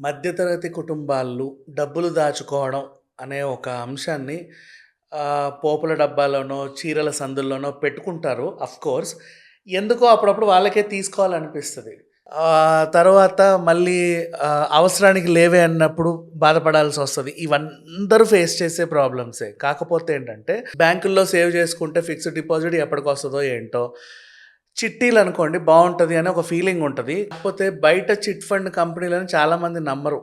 మధ్యతరగతి కుటుంబాలు డబ్బులు దాచుకోవడం అనే ఒక అంశాన్ని పోపుల డబ్బాలోనో, చీరల సందుల్లోనో పెట్టుకుంటారు అఫ్‌కోర్స్. ఎందుకో అప్పుడప్పుడు వాళ్ళకే తీసుకోవాలనిపిస్తుంది తర్వాత మళ్ళీ అవసరానికి లేవే అన్నప్పుడు బాధపడాల్సి వస్తుంది ఇవందరూ ఫేస్ చేసే ప్రాబ్లమ్సే. కాకపోతే ఏంటంటే బ్యాంకుల్లో సేవ్ చేసుకుంటే ఫిక్స్డ్ డిపాజిట్ ఎప్పటికొస్తుందో ఏంటో. చిట్టీలు అనుకోండి బాగుంటుంది అని ఒక ఫీలింగ్ ఉంటుంది కాకపోతే బయట చిట్ ఫండ్ కంపెనీలని చాలామంది నమ్మరు.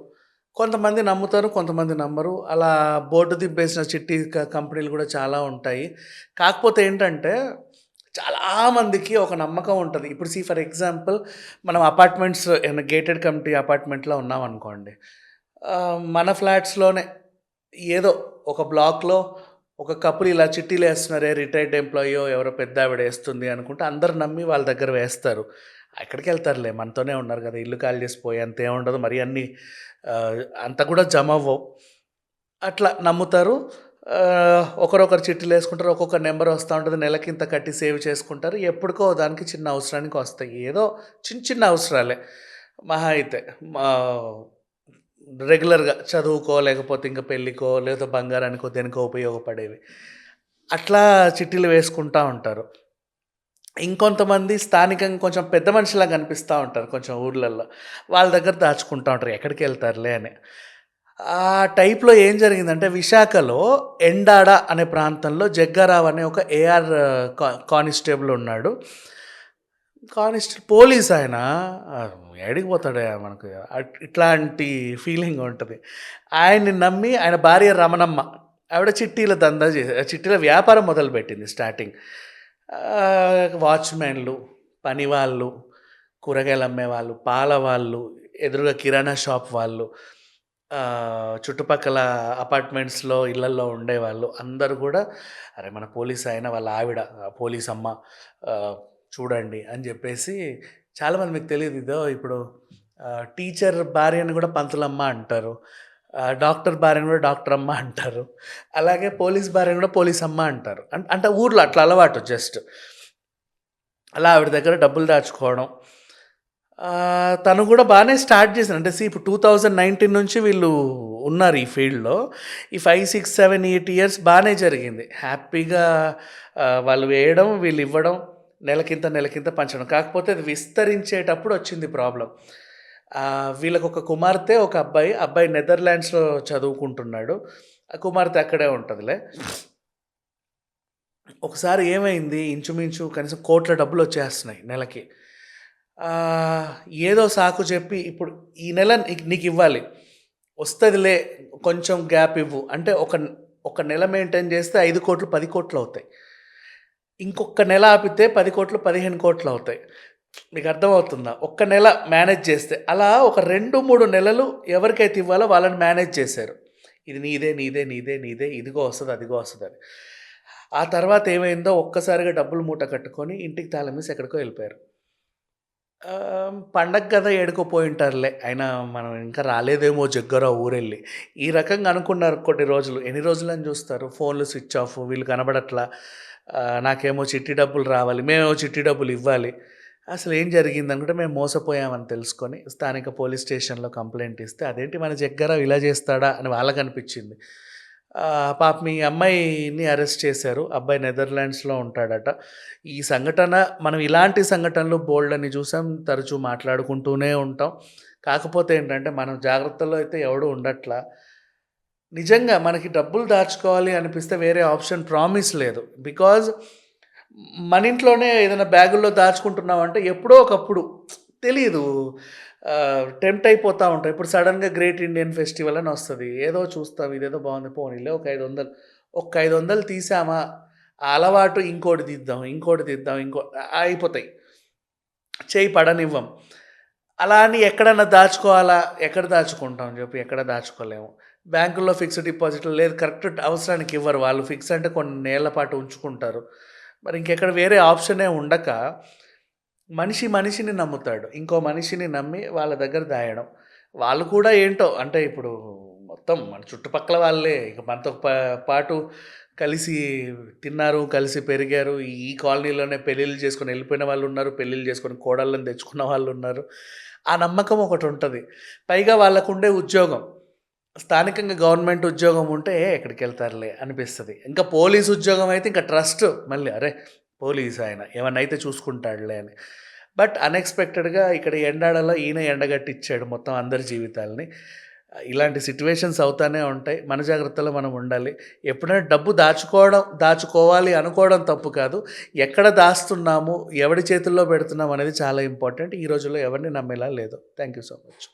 కొంతమంది నమ్ముతారు, కొంతమంది నమ్మరు. అలా బోర్డు దింపేసిన చిట్టి కంపెనీలు కూడా చాలా ఉంటాయి. కాకపోతే ఏంటంటే చాలామందికి ఒక నమ్మకం ఉంటుంది ఇప్పుడు సీ ఫర్ ఎగ్జాంపుల్ మనం అపార్ట్మెంట్స్ గేటెడ్ కమిటీ అపార్ట్మెంట్‌లో ఉన్నామనుకోండి. అనుకోండి మన ఫ్లాట్స్‌లోనే ఏదో ఒక బ్లాక్‌లో ఒక కపుల్ ఇలా చిట్టీలు వేస్తున్నారే రిటైర్డ్ ఎంప్లాయో ఎవరో పెద్ద ఆవిడ వేస్తుంది అనుకుంటే అందరూ నమ్మి వాళ్ళ దగ్గర వేస్తారు. ఎక్కడికెళ్తారులే మనతోనే ఉన్నారు కదా! ఇల్లు ఖాళీ చేసి అంత ఏముండదు. మరి అన్ని అంత కూడా జమ అవ్వవు అట్లా నమ్ముతారు. ఒకరొకరు చిట్టీలు వేసుకుంటారు ఒక్కొక్క నెంబర్ వస్తూ ఉంటుంది నెలకి ఇంత కట్టి సేవ్ చేసుకుంటారు. ఎప్పటికో దానికి చిన్న అవసరానికి వస్తాయి. ఏదో చిన్న చిన్న అవసరాలే. మహా అయితే మా రెగ్యులర్‌గా చదువుకో, లేకపోతే ఇంకా పెళ్ళికో, లేదా బంగారానికో దేనికో ఉపయోగపడేవి. అట్లా చిట్టీలు వేసుకుంటూ ఉంటారు. ఇంకొంతమంది స్థానికంగా కొంచెం పెద్ద మనిషిలా కనిపిస్తూ ఉంటారు కొంచెం ఊర్లల్లో. వాళ్ళ దగ్గర దాచుకుంటా ఉంటారు. ఎక్కడికి వెళ్తారులే అని. ఆ టైప్‌లో ఏం జరిగిందంటే విశాఖలో ఎండాడ అనే ప్రాంతంలో జగ్గారావు అనే ఒక ఏఆర్ కా కానిస్టేబుల్ ఉన్నాడు. కానిస్టేబుల్ పోలీస్ ఆయన ఎడిగిపోతాడే మనకు అట్ ఇట్లాంటి ఫీలింగ్ ఉంటుంది ఆయన్ని నమ్మి ఆయన భార్య రమణమ్మ ఆవిడ చిట్టీల దందా చేసి చిట్టీల వ్యాపారం మొదలుపెట్టింది స్టార్టింగ్. వాచ్‌మెన్‌లు, పనివాళ్ళు, కూరగాయలు అమ్మేవాళ్ళు, పాల వాళ్ళు, ఎదురుగా కిరాణా షాప్ వాళ్ళు, చుట్టుపక్కల అపార్ట్మెంట్స్‌లో ఇళ్ళల్లో ఉండేవాళ్ళు అందరూ కూడా అరే! మన పోలీస్ ఆయన వాళ్ళ ఆవిడ పోలీస్ అమ్మ చూడండి అని చెప్పేసి చాలామంది మీకు తెలియదు ఇదో ఇప్పుడు టీచర్ భార్యను కూడా పంతులమ్మ అంటారు. డాక్టర్ భార్యను కూడా డాక్టర్ అమ్మ అంటారు. అలాగే పోలీస్ భార్యను కూడా పోలీస్ అమ్మ అంటారు. అంటే ఊర్లో అట్లా అలవాటు జస్ట్. అలా ఆవిడ దగ్గర డబ్బులు దాచుకోవడం. తను కూడా బాగానే స్టార్ట్ చేశారు. అంటే సి ఇప్పుడు 2019 నుంచి వీళ్ళు ఉన్నారు ఈ ఫీల్డ్‌లో. ఈ 5, 6, 7, 8 ఇయర్స్ బాగానే జరిగింది. హ్యాపీగా వాళ్ళు వేయడం, వీళ్ళు ఇవ్వడం, నెలకింత, నెలకింత పంచడం. కాకపోతే అది విస్తరించేటప్పుడు వచ్చింది ప్రాబ్లం వీళ్ళకు వీళ్ళకొక కుమార్తె, ఒక అబ్బాయి. అబ్బాయి నెదర్లాండ్స్‌లో చదువుకుంటున్నాడు. ఆ కుమార్తె అక్కడే ఉంటుందిలే ఒకసారి ఏమైంది ఇంచుమించు కనీసం కోట్ల డబ్బులు వచ్చేస్తున్నాయి నెలకి. ఏదో సాకు చెప్పి ఇప్పుడు ఈ నెల నీకు ఇవ్వాలి వస్తుందిలే కొంచెం గ్యాప్ ఇవ్వు. అంటే ఒక ఒక నెల మెయింటైన్ చేస్తే ఐదు కోట్లు పది కోట్లు అవుతాయి. ఇంకొక నెల ఆపితే పది కోట్లు పదిహేను కోట్లు అవుతాయి. మీకు అర్థమవుతుందా? ఒక్క నెల మేనేజ్ చేస్తే. అలా ఒక 2, 3 నెలలు ఎవరికైతే ఇవ్వాలో వాళ్ళని మేనేజ్ చేశారు. ఇది నీదే, నీదే, నీదే, నీదే ఇదిగో వస్తుంది అదిగో వస్తుంది అని ఆ తర్వాత ఏమైందో ఒక్కసారిగా డబ్బులు మూట కట్టుకొని ఇంటికి తాళమేసి ఎక్కడికో వెళ్ళిపోయారు పండగ కదా ఏడికో ఉంటారులే అయినా మనం ఇంకా రాలేదేమో జగ్గారావు ఊరెళ్ళి. ఈ రకంగా అనుకున్నారు కొన్ని రోజులు. ఎన్ని రోజులని చూస్తారు. ఫోన్‌లు స్విచ్ ఆఫ్. వీళ్ళు కనబడట్లా. నాకేమో చిట్టి డబ్బులు రావాలి. మేమేమో చిట్టి డబ్బులు ఇవ్వాలి. అసలు ఏం జరిగిందనుకుంటే మేము మోసపోయామని తెలుసుకొని స్థానిక పోలీస్ స్టేషన్‌లో కంప్లైంట్ ఇస్తే అదేంటి మన జగ్గారావు ఇలా చేస్తాడా అని వాళ్ళకనిపించింది. అనిపించింది పాప మీ అమ్మాయిని అరెస్ట్ చేశారు. అబ్బాయి నెదర్లాండ్స్‌లో ఉంటాడట. ఈ సంఘటన మనం ఇలాంటి సంఘటనలు బోలెడన్ని చూసాం. తరచూ మాట్లాడుకుంటూనే ఉంటాం. కాకపోతే ఏంటంటే మనం జాగ్రత్తలో అయితే ఎవడు ఉండట్లా. నిజంగా మనకి డబ్బులు దాచుకోవాలి అనిపిస్తే వేరే ఆప్షన్ ప్రామిస్ లేదు. బికాజ్ మన ఇంట్లోనే ఏదైనా బ్యాగుల్లో దాచుకుంటున్నామంటే ఎప్పుడో ఒకప్పుడు తెలియదు టెంప్ట్ అయిపోతా ఉంటాం. ఇప్పుడు సడన్గా గ్రేట్ ఇండియన్ ఫెస్టివల్ అని వస్తుంది ఏదో చూస్తాం. ఇదేదో బాగుంది పోనీలే ఒక 500 ఒక్క 500 తీసామా అలవాటు ఇంకోటి తీద్దాం, ఇంకోటి తీద్దాం, ఇంకో అయిపోతాయి. చేయి పడనివ్వం. అలా అని ఎక్కడన్నా దాచుకోవాలా? ఎక్కడ దాచుకుంటాం చెప్పి ఎక్కడ దాచుకోలేము. బ్యాంకుల్లో ఫిక్స్డ్ డిపాజిట్లు లేదు కరెక్ట్ అవసరానికి ఇవ్వరు. వాళ్ళు ఫిక్స్ అంటే కొన్నేళ్ళ పాటు ఉంచుకుంటారు. మరి ఇంకెక్కడ వేరే ఆప్షనే ఉండక మనిషి మనిషిని నమ్ముతాడు. ఇంకో మనిషిని నమ్మి వాళ్ళ దగ్గర దాయడం. వాళ్ళు కూడా ఏంటో అంటే ఇప్పుడు మొత్తం మన చుట్టుపక్కల వాళ్ళే ఇక మనతో పా పాటు కలిసి తిన్నారు, కలిసి పెరిగారు. ఈ కాలనీలోనే పెళ్ళిళ్ళు చేసుకొని వెళ్ళిపోయిన వాళ్ళు ఉన్నారు పెళ్ళిళ్ళు చేసుకొని కోడళ్ళని తెచ్చుకున్న వాళ్ళు ఉన్నారు ఆ నమ్మకం ఒకటి ఉంటుంది పైగా వాళ్ళకుండే ఉద్యోగం. స్థానికంగా గవర్నమెంట్ ఉద్యోగం ఉంటే ఎక్కడికి వెళ్తారులే అనిపిస్తుంది ఇంకా పోలీస్ ఉద్యోగం అయితే ఇంకా ట్రస్ట్ మళ్ళీ అరే! పోలీస్ ఆయన ఏమన్నా అయితే చూసుకుంటాడులే అని. బట్ అన్‌ఎక్స్‌పెక్టెడ్‌గా ఇక్కడ ఎండాడలో ఈయన ఎండగట్టిచ్చాడు మొత్తం అందరి జీవితాల్ని. ఇలాంటి సిచ్యువేషన్స్ అవుతానే ఉంటాయి. మన జాగ్రత్తలో మనం ఉండాలి. ఎప్పుడైనా డబ్బు దాచుకోవడం దాచుకోవాలి అనుకోవడం తప్పు కాదు. ఎక్కడ దాస్తున్నాము, ఎవడి చేతుల్లో పెడుతున్నాం అనేది చాలా ఇంపార్టెంట్. ఈ రోజుల్లో ఎవరిని నమ్మేలా లేదు. Thank you so much.